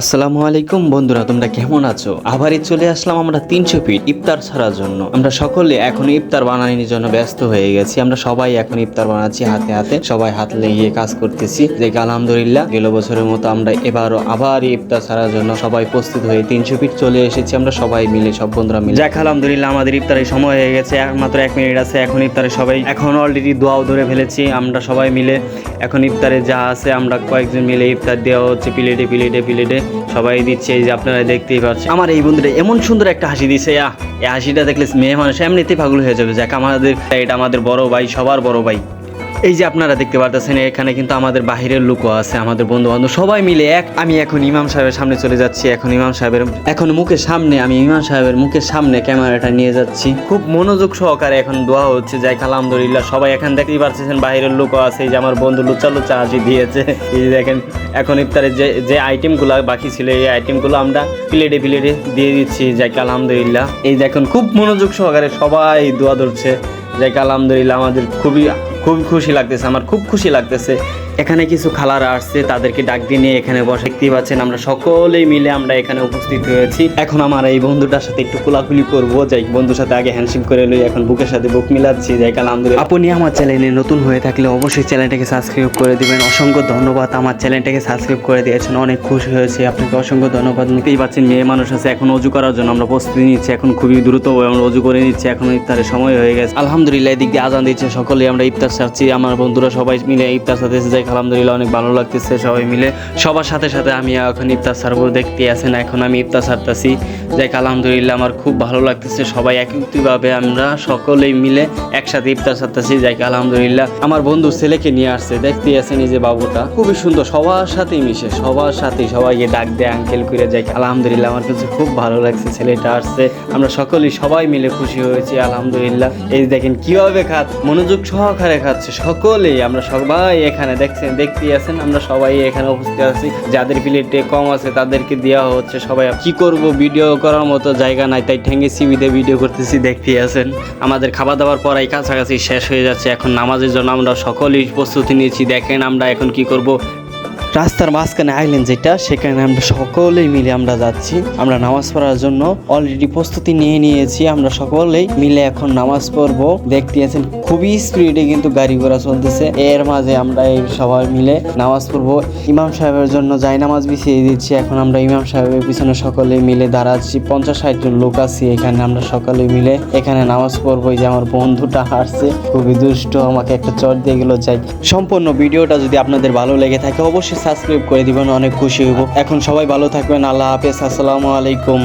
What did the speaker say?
আসসালামু আলাইকুম বন্ধুরা, তোমরা কেমন আছো? আবারই চলে আসলাম আমরা তিনশো ফিট ইফতার ছাড়ার জন্য। আমরা সকলে এখন ইফতার বানানোর জন্য ব্যস্ত হয়ে গেছি। আমরা সবাই এখন ইফতার বানাচ্ছি হাতে হাতে। সবাই হাত লেগে কাজ করতেছি। যে আলহামদুলিল্লাহ, গেল বছরের মতো আমরা এবারও আবার ইফতার ছাড়ার জন্য সবাই প্রস্তুত হয়ে তিনশো ফিট চলে এসেছি। আমরা সবাই মিলে, সব বন্ধুরা মিলে। যাক আলহামদুলিল্লাহ, আমাদের ইফতারের সময় হয়ে গেছে। আর মাত্র এক মিনিট আছে, এখন ইফতারে সবাই এখন অলরেডি দোয়াও ধরে ফেলেছি। আমরা সবাই মিলে এখন ইফতারে যা আছে, আমরা কয়েকজন মিলে ইফতার দেওয়া হচ্ছে। প্লেটে প্লেটে প্লেটে। সবাই দিচ্ছে এই যে আপনারা দেখতেই পাচ্ছেন। আমার এই বন্ধুটা এমন সুন্দর একটা হাসি দিছে, আহ। এই হাসিটা দেখলে মেয়ে মানুষ এমনিতেই পাগল হয়ে যাবে। যাক, আমাদের, এটা আমাদের বড় ভাই, সবার বড় ভাই। এই যে আপনারা দেখতে পারতেছেন, এখানে কিন্তু আমাদের বাহিরের লোকও আছে, আমাদের বন্ধু বান্ধব সবাই মিলে এক আমি এখন ইমাম সাহেবের সামনে চলে যাচ্ছি, এখন ইমাম সাহেবের এখন মুখের সামনে, আমি ইমাম সাহেবের মুখের সামনে ক্যামেরাটা নিয়ে যাচ্ছি। খুব মনোযোগ সহকারে এখন দোয়া হচ্ছে যাই আলহামদুলিল্লাহ, সবাই এখন দেখতেই পারতেছেন, বাহিরের লোকও আছে, এই যে আমার বন্ধু লুচা লুচা হাসি দিয়েছে। এই দেখেন, এখন ইফতারে যে যে আইটেমগুলো বাকি ছিল, এই আইটেমগুলো আমরা প্লেটে প্লেটে দিয়ে দিচ্ছি যাই আলহামদুলিল্লাহ। এই দেখুন খুব মনোযোগ সহকারে সবাই দোয়া ধরছে যাই আলহামদুলিল্লাহ, আমাদের খুবই খুবই খুশি লাগতেছে আমার খুব খুশি লাগতেছে। এখানে কিছু খালারা আসছে, তাদেরকে ডাক দিয়ে নিয়ে এখানে বসে। দেখতেই পাচ্ছেন আমরা সকলেই মিলে আমরা এখানে উপস্থিত হয়েছি। এখন আমার এই বন্ধুটার সাথে একটু কোলাকুলি করব। যাই, বন্ধুর সাথে আগে হ্যান্ডশেক করে লই, এখন বুকের সাথে বুক মিলাচ্ছি। যাই, আলহামদুলিল্লাহ। আপনি আমার চ্যানেলে নতুন হয়ে থাকলে অবশ্যই চ্যানেলটাকে সাবস্ক্রাইব করে দিবেন। অসংখ্য ধন্যবাদ, আমার চ্যানেলটাকে সাবস্ক্রাইব করে দিয়েছেন। অনেক খুশি হয়েছে, আপনাকে অসংখ্য ধন্যবাদ। নিতেই পাচ্ছেন, মেয়ে মানুষ আছে, এখন অজু করার জন্য আমরা প্রস্তুতি নিচ্ছি। এখন খুবই দ্রুত আমরা অজু করে নিচ্ছি, এখন ইফতারের সময় হয়ে গেছে। আলহামদুলিল্লাহ, এদিক দিয়ে আজান দিচ্ছে সকলে আমরা ইফতার সারছি। আমার বন্ধুরা সবাই মিলে ইফতার সাথে যাই আলহামদুলিল্লাহ অনেক ভালো লাগতেছে সবাই মিলে। সবার সাথে সাথে আমি এখন ইফতার সারবো দেখতে আছেন, এখন আমি ইফতার সারতেছি। যাই আলহামদুলিল্লাহ আমার খুব ভালো লাগতেছে, সবাই একত্রিতভাবে আমরা সকলেই মিলে একসাথে ইফতার সারতেছি। যাই আলহামদুলিল্লাহ আমার বন্ধু ছেলেকে নিয়ে আসছে দেখতে আছেন এই যে বাবুটা। খুবই সুন্দর, সবার সাথেই মিশে, সবার সাথেই সবাইকে ডাক দেয়, আঙ্কেল করে যাই আলহামদুলিল্লাহ আমার কাছে খুব ভালো লাগছে, ছেলেটা আসছে। আমরা সকলেই, সবাই মিলে খুশি হয়েছি, আলহামদুলিল্লাহ। এই দেখেন কীভাবে খাত মনোযোগ সহকারে খাচ্ছে, সকলেই, আমরা সবাই এখানে দেখছেন, দেখতেই আছেন, আমরা সবাই এখানে উপস্থিত আছি। যাদের প্লেটে কম আছে, তাদেরকে দেওয়া হচ্ছে সবাই কি করব, ভিডিও করার মতো জায়গা নাই, তাই ঠেঙ্গে সিবিতে ভিডিও করতেছি দেখতে আছেন। আমাদের খাবার দাবার পর এই কাছাকাছি শেষ হয়ে যাচ্ছে, এখন নামাজের জন্য আমরা সকলেই প্রস্তুতি নিয়েছি, দেখেন আমরা এখন কি করব। রাস্তার মাঝখানে আইল্যান্ড যেটা, সেখানে আমরা সকলেই মিলে আমরা যাচ্ছি। আমরা নামাজ পড়ার জন্য অলরেডি প্রস্তুতি নিয়ে নিয়েছি। আমরা সকলেই মিলে এখন নামাজ পড়ব। দেখতে আছেন, খুবই স্পিডে কিন্তু গাড়ি ঘোড়া চলতেছে। এর মাঝে আমরা এই সবাই মিলে নামাজ পড়ব। ইমাম সাহেবের জন্য যাই নামাজ বিছিয়ে দিচ্ছি। এখন আমরা ইমাম সাহেবের পিছনে সকলে মিলে দাঁড়াচ্ছি। পঞ্চাশ ষাট জন লোক আছি এখানে, আমরা সকলে মিলে এখানে নামাজ পড়ব। যে আমার বন্ধুটা হাসছে খুবই দুষ্ট, আমাকে একটা চট দিয়ে গেল, যাই। সম্পূর্ণ ভিডিওটা যদি আপনাদের ভালো লেগে থাকে, অবশ্যই সাবস্ক্রাইব করে দিবেন অনেক খুশি হইব। এখন সবাই ভালো থাকবেন আল্লাহ হাফেজ আসসালামু আলাইকুম।